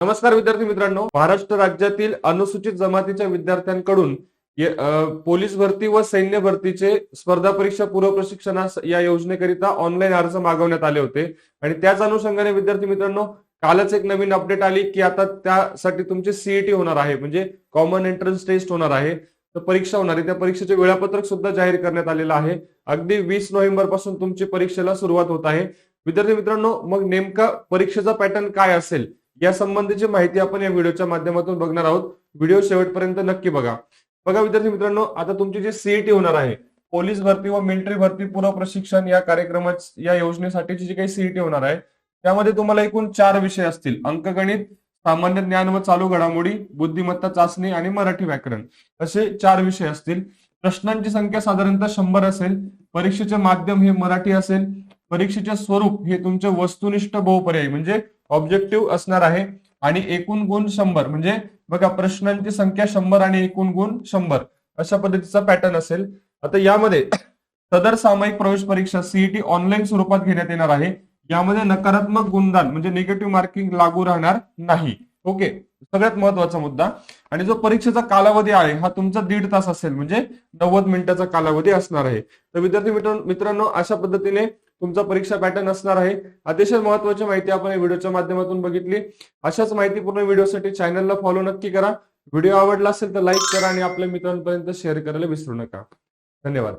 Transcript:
नमस्कार विद्यार्थी मित्रांनो. महाराष्ट्र राज्यातील अनुसूचित जमातीच्या विद्यार्थ्यांकडून पोलीस भरती व सैन्य भरतीचे स्पर्धा परीक्षा पूर्व प्रशिक्षणास या योजनेकरिता ऑनलाईन अर्ज मागवण्यात आले होते. आणि त्याच अनुषंगाने विद्यार्थी मित्रांनो कालच एक नवीन अपडेट आली की आता त्यासाठी तुमची सीईटी होणार आहे. म्हणजे कॉमन एंट्रन्स टेस्ट होणार आहे. तर परीक्षा होणार आहे. त्या परीक्षेचे वेळापत्रक सुद्धा जाहीर करण्यात आलेलं आहे. अगदी वीस नोव्हेंबरपासून तुमची परीक्षेला सुरुवात होत आहे. विद्यार्थी मित्रांनो मग नेमका परीक्षेचा पॅटर्न काय असेल? या संबंधीची माहिती आपण या व्हिडिओच्या माध्यमातून बघणार आहोत. व्हिडिओ शेवटपर्यंत नक्की बघा. बघा विद्यार्थी मित्रांनो आता तुमची जी सीईटी होणार आहे पोलीस भरती व मिलिटरी भरती पूर्व प्रशिक्षण या कार्यक्रमा या योजनेसाठीची जी काही सीईटी होणार आहे त्यामध्ये तुम्हाला एकूण चार विषय असतील. अंकगणित सामान्य ज्ञान व चालू घडामोडी बुद्धिमत्ता चाचणी आणि मराठी व्याकरण. असे चार विषय असतील. प्रश्नांची संख्या साधारणतः शंभर असेल. परीक्षेचे माध्यम हे मराठी असेल. परीक्षेचे स्वरूप हे तुमचे वस्तुनिष्ठ बहुपर्यायी म्हणजे ऑब्जेक्टिव्ह असणार आहे आणि एकूण गुण शंभर. म्हणजे बघा प्रश्नांची संख्या शंभर आणि एकूण गुण शंभर. अशा पद्धतीचा पॅटर्न असेल. आता यामध्ये सदर सामायिक प्रवेश परीक्षा सीईटी ऑनलाईन स्वरूपात घेण्यात येणार आहे. यामध्ये नकारात्मक गुणदान म्हणजे निगेटिव्ह मार्किंग लागू राहणार नाही. ओके सगळ्यात महत्त्वाचा मुद्दा. आणि जो परीक्षेचा कालावधी आहे हा तुमचा दीड तास असेल म्हणजे नव्वद मिनिटाचा कालावधी असणार आहे. तर विद्यार्थी मित्र मित्रांनो अशा पद्धतीने तुमचा परीक्षा पॅटर्न असणार आहे. अतिशय महत्वाची माहिती आपण या व्हिडिओच्या माध्यमातून बघितली. अशाच माहितीपूर्ण व्हिडिओसाठी चॅनलला फॉलो नक्की करा. व्हिडिओ आवडला असेल तर लाईक करा आणि आपल्या मित्रांपर्यंत शेअर करायला विसरू नका. धन्यवाद.